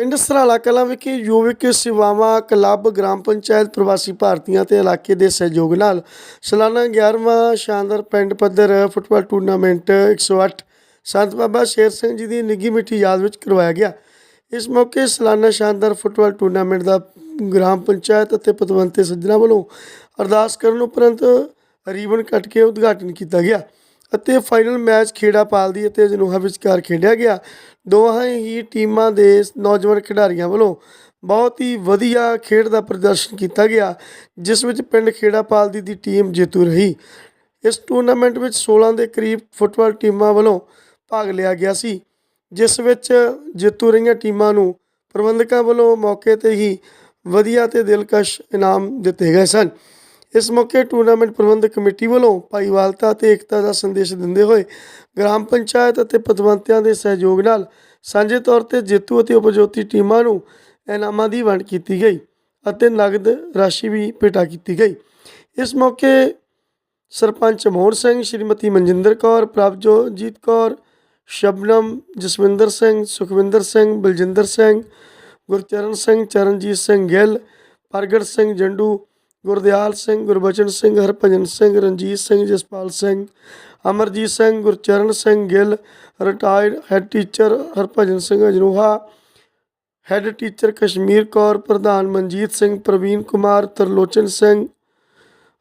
ਪਿੰਡ ਸਰਾਲਾ ਕਲਾਂ ਵਿਖੇ ਯੁਵਕ ਸੇਵਾਵਾਂ, ਕਲੱਬ, ਗ੍ਰਾਮ ਪੰਚਾਇਤ, ਪ੍ਰਵਾਸੀ ਭਾਰਤੀਆਂ ਤੇ ਇਲਾਕੇ ਦੇ ਸਹਿਯੋਗ ਨਾਲ ਸਾਲਾਨਾ 11ਵਾਂ ਸ਼ਾਨਦਾਰ ਪਿੰਡ ਪੱਧਰ ਫੁੱਟਬਾਲ ਟੂਰਨਾਮੈਂਟ 108 ਸੰਤ ਬਾਬਾ ਸ਼ੇਰ ਸਿੰਘ ਜੀ ਦੀ ਨਿੱਘੀ ਮਿੱਠੀ ਯਾਦ ਵਿੱਚ ਕਰਵਾਇਆ ਗਿਆ। ਇਸ ਮੌਕੇ ਸਾਲਾਨਾ ਸ਼ਾਨਦਾਰ ਫੁੱਟਬਾਲ ਟੂਰਨਾਮੈਂਟ ਦਾ ਗ੍ਰਾਮ ਪੰਚਾਇਤ ਅਤੇ ਪਤਵੰਤੇ ਸੱਜਣਾ ਵੱਲੋਂ ਅਰਦਾਸ ਕਰਨ ਉਪਰੰਤ ਰੀਬਨ ਕੱਟ ਕੇ ਉਦਘਾਟਨ ਕੀਤਾ ਗਿਆ। ਅਤੇ ਫਾਈਨਲ ਮੈਚ ਖੇੜਾ ਪਾਲਦੀ ਅਤੇ ਜਨੂਹਾ ਵਿਚਕਾਰ ਖੇਡਿਆ ਗਿਆ। ਦੋਹਾਂ ਹੀ ਟੀਮਾਂ ਦੇ ਨੌਜਵਾਨ ਖਿਡਾਰੀਆਂ ਵੱਲੋਂ ਬਹੁਤ ਹੀ ਵਧੀਆ ਖੇਡ ਦਾ ਪ੍ਰਦਰਸ਼ਨ ਕੀਤਾ ਗਿਆ, ਜਿਸ ਵਿੱਚ ਪਿੰਡ ਖੇੜਾ ਪਾਲਦੀ ਦੀ ਟੀਮ ਜੇਤੂ ਰਹੀ। ਇਸ ਟੂਰਨਾਮੈਂਟ ਵਿੱਚ 16 ਦੇ ਕਰੀਬ ਫੁੱਟਬਾਲ ਟੀਮਾਂ ਵੱਲੋਂ ਭਾਗ ਲਿਆ ਗਿਆ ਸੀ, ਜਿਸ ਵਿੱਚ ਜੇਤੂ ਰਹੀਆਂ ਟੀਮਾਂ ਨੂੰ ਪ੍ਰਬੰਧਕਾਂ ਵੱਲੋਂ ਮੌਕੇ ਤੇ ਹੀ ਵਧੀਆ ਤੇ ਦਿਲਕਸ਼ ਇਨਾਮ ਦਿੱਤੇ ਗਏ ਸਨ। ਇਸ ਮੌਕੇ ਟੂਰਨਾਮੈਂਟ ਪ੍ਰਬੰਧਕ ਕਮੇਟੀ ਵੱਲੋਂ ਭਾਈਵਾਲਤਾ ਤੇ ਏਕਤਾ ਦਾ ਸੰਦੇਸ਼ ਦਿੰਦੇ ਹੋਏ ਗ੍ਰਾਮ ਪੰਚਾਇਤ ਅਤੇ ਪਤਵੰਤਿਆਂ ਦੇ ਸਹਿਯੋਗ ਨਾਲ ਸਾਂਝੇ ਤੌਰ ਤੇ ਜੇਤੂ ਅਤੇ ਉਪਜੋਤੀ ਟੀਮਾਂ ਨੂੰ ਇਨਾਮਾਂ ਦੀ ਵੰਡ ਕੀਤੀ ਗਈ ਅਤੇ ਨਗਦ ਰਾਸ਼ੀ ਵੀ ਭੇਟਾ ਕੀਤੀ ਗਈ। ਇਸ ਮੌਕੇ sarpanch Mohan Singh, Shrimati Manjinder Kaur Prabhjot Kaur, Shabnam Jaswinder Singh, Sukhwinder Singh, Baljinder Singh, Gurcharan Singh, Charanjit Singh Gill, Pargat Singh Jandu Gurdial Singh, Gurbachan Singh, Harbhajan Singh, Ranjit Singh, Jaspal Singh, Amarjit Singh, Gurcharan Singh Gill retired head teacher Harbhajan Singh Ajnoha head teacher Kashmir Kaur, ਪ੍ਰਧਾਨ Manjit Singh, Parveen Kumar, Tarlochan Singh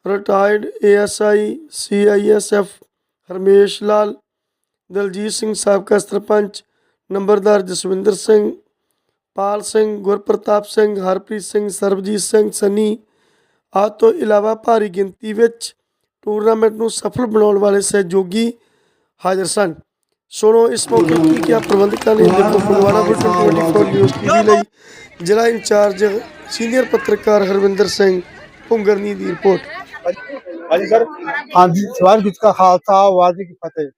retired ASI CISF Harmesh Lal, Daljit Singh ਸਾਬਕਾ ਸਰਪੰਚ, ਨੰਬਰਦਾਰ ਜਸਵਿੰਦਰ ਸਿੰਘ, ਪਾਲ ਸਿੰਘ, ਗੁਰਪ੍ਰਤਾਪ ਸਿੰਘ, ਹਰਪ੍ਰੀਤ ਸਿੰਘ, ਸਰਬਜੀਤ ਸਿੰਘ, ਸਨੀ ਆਦਿ ਤੋਂ ਇਲਾਵਾ ਭਾਰੀ ਗਿਣਤੀ ਵਿੱਚ tournament ਨੂੰ ਸਫਲ ਬਣਾਉਣ ਵਾਲੇ ਸਹਿਯੋਗੀ ਹਾਜ਼ਰ ਸਨ। ਸੁਣੋ ਇਸ ਮੌਕੇ ਕੀ ਕਿਹਾ ਪ੍ਰਬੰਧਕਾਂ ਨੇ। ਦੇਖੋ ਫਗਵਾੜਾ ਬੁਲਟਨ 24 ਨਿਊਜ਼ ਟੀਵੀ ਲਈ ਜ਼ਿਲ੍ਹਾ ਇੰਚਾਰਜ ਸੀਨੀਅਰ ਪੱਤਰਕਾਰ ਹਰਵਿੰਦਰ ਸਿੰਘ ਭੁੰਗਰਨੀ ਦੀ ਰਿਪੋਰਟ। ਹਾਂਜੀ ਸਰ। ਹਾਂਜੀ ਸਵਾਲ ਵਿੱਚ ਕਾ ਖਾਲਸਾ ਵਾਹਿਗੁਰੂ ਕੀ ਫਤਿਹ।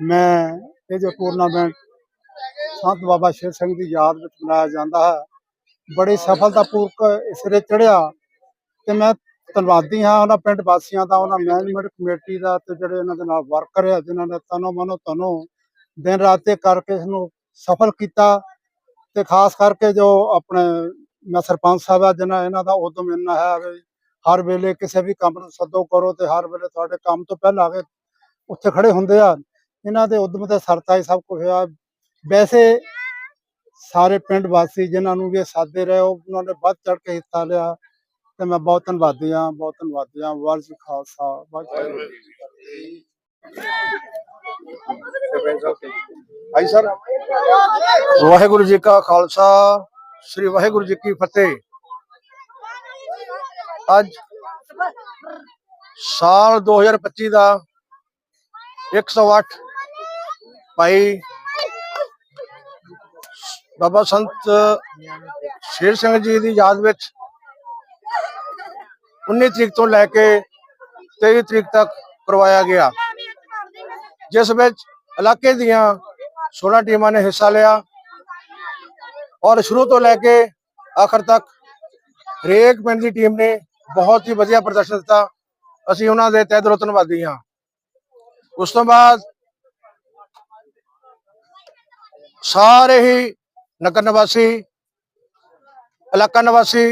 ਮੈਂ ਇਹ ਜੋ ਟੂਰਨਾਮੈਂਟ ਸੰਤ ਬਾਬਾ ਸ਼ੇਰ ਸਿੰਘ ਦੀ ਯਾਦ ਵਿੱਚ ਮਨਾਇਆ ਜਾਂਦਾ ਹੈ ਬੜੀ ਸਫਲਤਾਪੂਰਵਕ ਇਸਰੇ ਚੜਿਆ ਤੇ ਮੈਂ ਧੰਨਵਾਦੀ ਹਾਂ, ਉਹਨਾਂ ਪਿੰਡ ਵਾਸੀਆਂ ਦਾ, ਉਹਨਾਂ ਮੈਨੇਜਮੈਂਟ ਕਮੇਟੀ ਦਾ ਤੇ ਜਿਹੜੇ ਇਹਨਾਂ ਦੇ ਨਾਲ ਵਰਕਰ ਆ, ਜਿਨ੍ਹਾਂ ਨੇ ਤਨੋ ਮਨੋ ਤਨੋ ਦਿਨ ਰਾਤ ਤੇ ਕਰਕੇ ਇਸ ਨੂੰ ਸਫਲ ਕੀਤਾ ਤੇ ਖਾਸ ਕਰਕੇ ਜੋ ਆਪਣੇ ਮੈਂ ਸਰਪੰਚ ਸਾਹਿਬ ਆ, ਜਿਨ੍ਹਾਂ ਇਹਨਾਂ ਦਾ ਉਦਮ ਇੰਨਾ ਹੈ ਵੀ ਹਰ ਵੇਲੇ ਕਿਸੇ ਵੀ ਕੰਮ ਨੂੰ ਸੱਦੋ ਕਰੋ ਤੇ ਹਰ ਵੇਲੇ ਤੁਹਾਡੇ ਕੰਮ ਤੋਂ ਪਹਿਲਾਂ ਆ ਕੇ ਉੱਥੇ ਖੜੇ ਹੁੰਦੇ ਆ। ਇਹਨਾਂ ਦੇ ਉਦਮ ਤੇ ਸਰਤਾ ਹੀ ਸਭ ਕੁਝ ਹੋਇਆ। ਵੈਸੇ ਸਾਰੇ ਪਿੰਡ ਵਾਸੀ ਜਿਨ੍ਹਾਂ ਨੂੰ ਵੀ ਸਾਦੇ ਰਹੇ, ਉਹ ਉਹਨਾਂ ਨੇ ਵੱਧ ਚੜ ਕੇ ਹਿੱਸਾ ਲਿਆ। ਤੇ ਮੈਂ ਬਹੁਤ ਧੰਨਵਾਦੀ ਹਾਂ, ਬਹੁਤ ਧੰਨਵਾਦੀ ਹਾਂ। ਵਾਹਿਗੁਰੂ ਖਾਲਸਾ, ਵਾਹਿਗੁਰੂ ਜੀ ਕੀ ਫਤਿਹ। ਹਾਂਜੀ ਸਰ। ਵਾਹਿਗੁਰੂ ਜੀ ਕਾ ਖਾਲਸਾ, ਸ੍ਰੀ ਵਾਹਿਗੁਰੂ ਜੀ ਕੀ ਫਤਿਹ। ਅੱਜ ਸਾਲ 2025 ਦਾ 108 ਭਾਈ ਬਾਬਾ ਸੰਤ ਸ਼ੇਰ ਸਿੰਘ ਜੀ ਦੀ ਯਾਦ ਵਿੱਚ 19 ਤਰੀਕ ਤੋਂ ਲੈ ਕੇ 23 ਤਰੀਕ ਤੱਕ ਕਰਵਾਇਆ ਗਿਆ ਜਿਸ ਵਿੱਚ ਇਲਾਕੇ ਦੀਆਂ 16 ਟੀਮਾਂ ਨੇ ਹਿੱਸਾ ਲਿਆ ਔਰ ਸ਼ੁਰੂ ਤੋਂ ਲੈ ਕੇ ਆਖਰ ਤੱਕ ਹਰੇਕ ਪਿੰਡ ਦੀ ਟੀਮ ਨੇ ਬਹੁਤ ਹੀ ਵਧੀਆ ਪ੍ਰਦਰਸ਼ਨ ਦਿੱਤਾ ਅਸੀਂ ਉਹਨਾਂ ਦੇ ਤਹਿ ਦਿਲੋਂ ਧੰਨਵਾਦੀ ਹਾਂ ਉਸ ਤੋਂ ਬਾਅਦ ਸਾਰੇ ਹੀ ਨਗਰ ਨਿਵਾਸੀ ਇਲਾਕਾ ਨਿਵਾਸੀ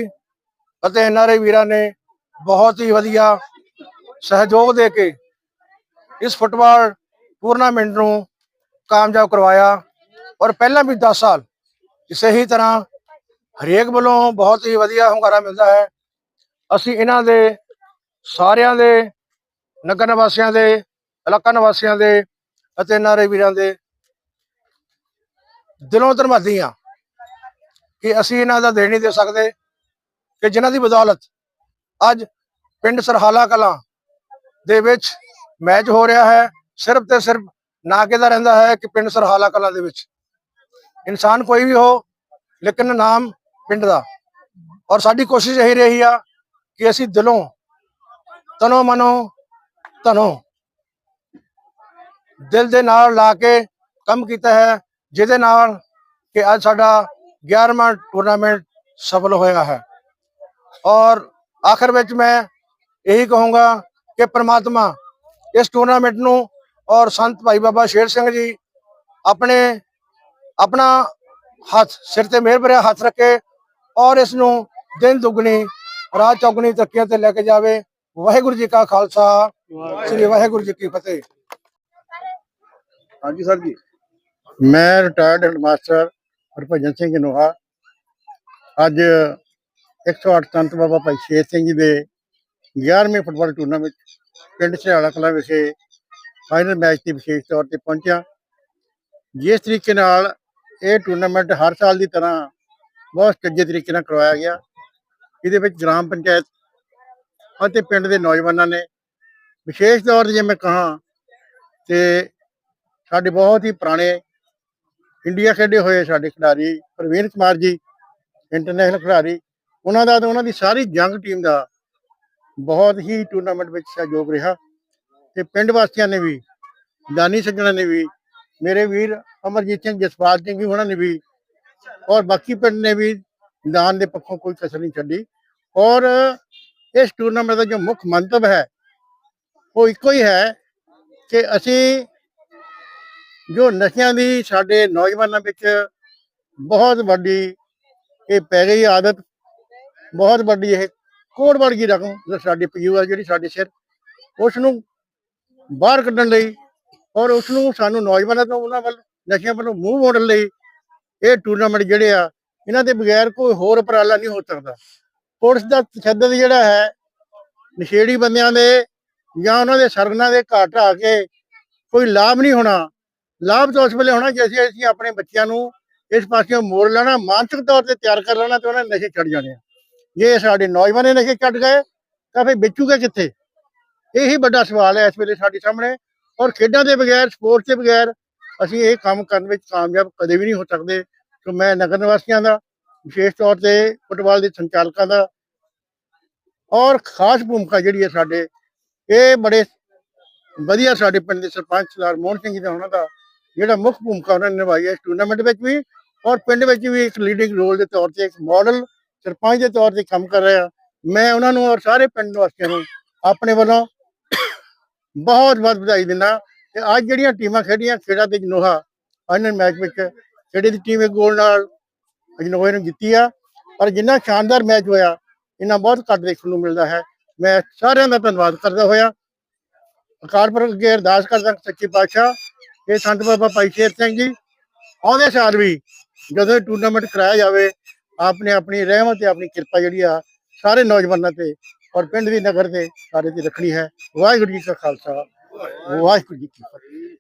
ਅਤੇ ਐਨਆਰਆਈ ਵੀਰਾਂ ਨੇ ਬਹੁਤ ਹੀ ਵਧੀਆ ਸਹਿਯੋਗ ਦੇ ਕੇ ਇਸ ਫੁੱਟਬਾਲ ਟੂਰਨਾਮੈਂਟ ਨੂੰ ਕਾਮਯਾਬ ਕਰਵਾਇਆ ਔਰ ਪਹਿਲਾਂ ਵੀ 10 ਸਾਲ ਇਸੇ ਹੀ ਤਰ੍ਹਾਂ ਹਰੇਕ ਵੱਲੋਂ ਬਹੁਤ ਹੀ ਵਧੀਆ ਹੁੰਗਾਰਾ ਮਿਲਦਾ ਹੈ। ਅਸੀਂ ਇਹਨਾਂ ਦੇ ਸਾਰਿਆਂ ਦੇ, ਨਗਰ ਨਿਵਾਸੀਆਂ ਦੇ, ਇਲਾਕਾ ਨਿਵਾਸੀਆਂ ਦੇ ਅਤੇ ਨਾਰੇ ਵੀਰਾਂ ਦੇ ਦਿਲੋਂ ਧੰਨਵਾਦੀ ਹਾਂ ਕਿ ਅਸੀਂ ਇਹਨਾਂ ਦਾ ਦੇਣ ਨਹੀਂ ਦੇ ਸਕਦੇ ਕਿ ਜਿਨ੍ਹਾਂ ਦੀ ਬਦੌਲਤ ਅੱਜ ਪਿੰਡ ਸਰਹਾਲਾ ਕਲਾਂ ਦੇ ਵਿੱਚ ਮੈਚ ਹੋ ਰਿਹਾ ਹੈ। ਸਿਰਫ ਤੇ ਸਿਰਫ ਨਾਕੇ ਦਾ ਰਹਿੰਦਾ ਹੈ ਕਿ ਪਿੰਡ ਸਰਹਾਲਾ ਕਲਾਂ ਦੇ ਵਿੱਚ। ਇਨਸਾਨ ਕੋਈ ਵੀ ਹੋ, ਲੇਕਿਨ ਨਾਮ ਪਿੰਡ ਦਾ। ਔਰ ਸਾਡੀ ਕੋਸ਼ਿਸ਼ ਇਹੀ ਰਹੀ ਆ ਕਿ ਅਸੀਂ ਦਿਲੋਂ, ਤਨੋ ਮਨੋ, ਧਨੋ ਦਿਲ ਦੇ ਨਾਲ ਲਾ ਕੇ ਕੰਮ ਕੀਤਾ ਹੈ, ਜਿਹਦੇ ਨਾਲ ਕਿ ਅੱਜ ਸਾਡਾ 11ਵਾਂ ਟੂਰਨਾਮੈਂਟ ਸਫਲ ਹੋਇਆ ਹੈ। ਔਰ ਆਖਰ ਵਿੱਚ ਮੈਂ ਇਹੀ ਕਹੂੰਗਾ ਕਿ ਪ੍ਰਮਾਤਮਾ ਇਸ ਟੂਰਨਾਮੈਂਟ ਨੂੰ ਔਰ ਸੰਤ ਭਾਈ ਬਾਬਾ ਸ਼ੇਰ ਸਿੰਘ ਜੀ ਆਪਣੇ, ਆਪਣਾ ਹੱਥ, ਸਿਰ ਤੇ ਮਿਹਰ ਭਰਿਆ ਹੱਥ ਰੱਖੇ ਔਰ ਇਸ ਨੂੰ ਦਿਨ ਦੁਗਣੀ, ਰਾਤ ਚੌਗਣੀ ਤਰੱਕੀਆਂ ਤੇ ਲੈ ਕੇ ਜਾਵੇ। ਵਾਹਿਗੁਰੂ ਜੀ ਕਾ ਖਾਲਸਾ, ਸ੍ਰੀ ਵਾਹਿਗੁਰੂ ਜੀ ਕੀ ਫਤਿਹ। ਹਾਂਜੀ ਸਰ ਜੀ। ਮੈਂ ਰਿਟਾਇਰਡ ਹੈਡਮਾਸਟਰ ਹਰਭਜਨ ਸਿੰਘ ਨੋਹਾ ਅੱਜ 108 ਸੰਤ ਬਾਬਾ ਭਾਈ ਸ਼ੇਰ ਸਿੰਘ ਜੀ ਦੇ 11ਵੇਂ ਫੁੱਟਬਾਲ ਟੂਰਨਾਮੈਂਟ ਪਿੰਡ ਸਿਆਲਾ ਕਲਾਂ ਵਿਖੇ ਫਾਈਨਲ ਮੈਚ 'ਤੇ ਵਿਸ਼ੇਸ਼ ਤੌਰ ਤੇ ਪਹੁੰਚਿਆ। ਜਿਸ ਤਰੀਕੇ ਨਾਲ ਇਹ ਟੂਰਨਾਮੈਂਟ ਹਰ ਸਾਲ ਦੀ ਤਰ੍ਹਾਂ ਬਹੁਤ ਚੰਗੇ ਤਰੀਕੇ ਨਾਲ ਕਰਵਾਇਆ ਗਿਆ। ਇਹਦੇ ਵਿੱਚ ਗ੍ਰਾਮ ਪੰਚਾਇਤ ਅਤੇ ਪਿੰਡ ਦੇ ਨੌਜਵਾਨਾਂ ਨੇ ਵਿਸ਼ੇਸ਼ ਤੌਰ ਤੇ ਜੇ ਮੈਂ ਕਹਾਂ ਤੇ ਸਾਡੇ ਬਹੁਤ ਹੀ ਪੁਰਾਣੇ ਇੰਡੀਆ ਖੇਡੇ ਹੋਏ ਸਾਡੇ ਖਿਡਾਰੀ ਪ੍ਰਵੀਨ ਕੁਮਾਰ ਜੀ ਇੰਟਰਨੈਸ਼ਨਲ ਖਿਡਾਰੀ ਉਹਨਾਂ ਦਾ ਤੇ ਉਹਨਾਂ ਦੀ ਸਾਰੀ ਜੰਗ ਟੀਮ ਦਾ ਬਹੁਤ ਹੀ ਟੂਰਨਾਮੈਂਟ ਵਿੱਚ ਸਹਿਯੋਗ ਰਿਹਾ। ਤੇ ਪਿੰਡ ਵਾਸੀਆਂ ਨੇ ਵੀ, ਦਾਨੀ ਸੱਜਣਾਂ ਨੇ ਵੀ, ਮੇਰੇ ਵੀਰ ਅਮਰਜੀਤ ਸਿੰਘ, ਜਸਪਾਲ ਸਿੰਘ ਵੀ ਉਹਨਾਂ ਨੇ ਵੀ ਔਰ ਬਾਕੀ ਪਿੰਡ ਨੇ ਵੀ ਦਾਨ ਦੇ ਪੱਖੋਂ ਕੋਈ ਕਸਰ ਨਹੀਂ ਛੱਡੀ। ਔਰ ਇਸ ਟੂਰਨਾਮੈਂਟ ਦਾ ਜੋ ਮੁੱਖ ਮੰਤਵ ਹੈ, ਉਹ ਇੱਕੋ ਹੀ ਹੈ ਕਿ ਅਸੀਂ ਜੋ ਨਸ਼ਿਆਂ ਦੀ ਸਾਡੇ ਨੌਜਵਾਨਾਂ ਵਿੱਚ ਬਹੁਤ ਵੱਡੀ ਇਹ ਪੈ ਗਈ ਆਦਤ ਬਹੁਤ ਵੱਡੀ ਇਹ ਕੋੜ ਵੜ ਗਈ ਰਕਮ, ਜੋ ਸਾਡੀ ਪੀਯੂ ਆ, ਜਿਹੜੀ ਸਾਡੇ ਸਿਰ ਉਸ ਨੂੰ ਬਾਹਰ ਕੱਢਣ ਲਈ ਔਰ ਉਸ ਨੂੰ ਸਾਨੂੰ ਨੌਜਵਾਨਾਂ ਤੋਂ ਉਹਨਾਂ ਵੱਲ, ਨਸ਼ਿਆਂ ਵੱਲੋਂ ਮੂੰਹ ਮੋੜਨ ਲਈ ਇਹ ਟੂਰਨਾਮੈਂਟ ਜਿਹੜੇ ਆ, ਇਹਨਾਂ ਦੇ ਬਗੈਰ ਕੋਈ ਹੋਰ ਉਪਰਾਲਾ ਨਹੀਂ ਹੋ ਸਕਦਾ। ਪੁਲਿਸ ਦਾ ਤਸ਼ੱਦਦ ਜਿਹੜਾ ਹੈ, ਨਸ਼ੇੜੀ ਬੰਦਿਆਂ ਦੇ ਜਾਂ ਉਹਨਾਂ ਦੇ ਸਰਗਨਾ ਦੇ ਘਾਟ ਆ ਕੇ ਕੋਈ ਲਾਭ ਨਹੀਂ ਹੋਣਾ। ਲਾਭ ਤਾਂ ਉਸ ਵੇਲੇ ਹੋਣਾ ਜੇ ਅਸੀਂ ਅਸੀਂ ਆਪਣੇ ਬੱਚਿਆਂ ਨੂੰ ਇਸ ਪਾਸਿਓਂ ਮੋੜ ਲੈਣਾ, ਮਾਨਸਿਕ ਤੌਰ ਤੇ ਤਿਆਰ ਕਰ ਲੈਣਾ ਤੇ ਉਹਨਾਂ ਨੇ ਨਸ਼ੇ ਛੱਡ ਜਾਣੇ ਆ। ਜੇ ਸਾਡੇ ਨੌਜਵਾਨ ਇਹ ਨਸ਼ੇ ਛੱਡ ਗਏ, ਤਾਂ ਫਿਰ ਵੇਚੂਗੇ ਕਿੱਥੇ? ਇਹੀ ਵੱਡਾ ਸਵਾਲ ਹੈ ਇਸ ਵੇਲੇ ਸਾਡੇ ਸਾਹਮਣੇ। ਔਰ ਖੇਡਾਂ ਦੇ ਬਗੈਰ, ਸਪੋਰਟਸ ਦੇ ਬਗੈਰ ਅਸੀਂ ਇਹ ਕੰਮ ਕਰਨ ਵਿੱਚ ਕਾਮਯਾਬ ਕਦੇ ਵੀ ਨਹੀਂ ਹੋ ਸਕਦੇ। ਸੋ ਮੈਂ ਨਗਰ ਨਿਵਾਸੀਆਂ ਦਾ, ਵਿਸ਼ੇਸ਼ ਤੌਰ ਤੇ ਫੁੱਟਬਾਲ ਦੇ ਸੰਚਾਲਕਾਂ ਦਾ ਔਰ ਖਾਸ ਭੂਮਿਕਾ ਜਿਹੜੀ ਹੈ ਸਾਡੇ, ਇਹ ਬੜੇ ਵਧੀਆ ਸਾਡੇ ਪਿੰਡ ਦੇ ਸਰਪੰਚ ਸਰਦਾਰ ਮੋਹਨ ਸਿੰਘ ਜੀ ਦਾ ਉਹਨਾਂ ਦਾ ਜਿਹੜਾ ਮੁੱਖ ਭੂਮਿਕਾ ਉਹਨਾਂ ਨੇ ਨਿਭਾਈ ਹੈ ਇਸ ਟੂਰਨਾਮੈਂਟ ਵਿੱਚ ਵੀ। ਔਰ ਪਿੰਡ ਵਿੱਚ ਵੀ ਇੱਕ ਲੀਡਿੰਗ ਰੋਲ ਦੇ ਤੌਰ ਤੇ ਇੱਕ ਮਾਡਲ ਸਰਪੰਚ ਦੇ ਤੌਰ ਤੇ ਕੰਮ ਕਰ ਰਿਹਾ। ਮੈਂ ਉਹਨਾਂ ਨੂੰ ਔਰ ਸਾਰੇ ਪਿੰਡ ਵਾਸੀਆਂ ਨੂੰ ਆਪਣੇ ਵੱਲੋਂ ਬਹੁਤ ਬਹੁਤ ਵਧਾਈ ਦਿੰਦਾ ਤੇ ਅੱਜ ਜਿਹੜੀਆਂ ਟੀਮਾਂ ਖੇਡੀਆਂ ਖੇੜਾ ਤੇ ਜਨੋਹਾ ਫਾਈਨਲ ਮੈਚ ਵਿੱਚ ਖੇੜੇ ਦੀ ਟੀਮ ਇੱਕ ਗੋਲ ਨਾਲ ਜਨੋਹਾ ਨੂੰ ਜਿੱਤੀ ਆ। ਪਰ ਜਿੰਨਾ ਸ਼ਾਨਦਾਰ ਮੈਚ ਹੋਇਆ ਇਹਨਾਂ ਬਹੁਤ ਘੱਟ ਦੇਖਣ ਨੂੰ ਮਿਲਦਾ ਹੈ। ਮੈਂ ਸਾਰਿਆਂ ਦਾ ਧੰਨਵਾਦ ਕਰਦਾ ਹੋਇਆ। ਅਕਾਲ ਪੁਰਖ ਅੱਗੇ ਅਰਦਾਸ ਕਰਦਾ ਸੱਚੇ ਪਾਤਸ਼ਾਹ, ਇਹ ਸੰਤ ਬਾਬਾ ਭਾਈ ਸ਼ੇਰ ਸਿੰਘ ਜੀ ਆਉਂਦੇ ਸਾਲ ਵੀ ਜਦੋਂ ਟੂਰਨਾਮੈਂਟ ਕਰਾਇਆ ਜਾਵੇ ਆਪ ਨੇ ਆਪਣੀ ਰਹਿਮਤ ਤੇ ਆਪਣੀ ਕਿਰਪਾ ਜਿਹੜੀ ਆ ਸਾਰੇ ਨੌਜਵਾਨਾਂ ਤੇ ਔਰ ਪਿੰਡ ਦੀ ਨਗਰ ਤੇ ਸਾਰੇ ਤੇ ਰੱਖਣੀ ਹੈ। ਵਾਹਿਗੁਰੂ ਜੀ ਕਾ ਖਾਲਸਾ, ਵਾਹਿਗੁਰੂ ਜੀ ਕੀ ਫਤਿਹ।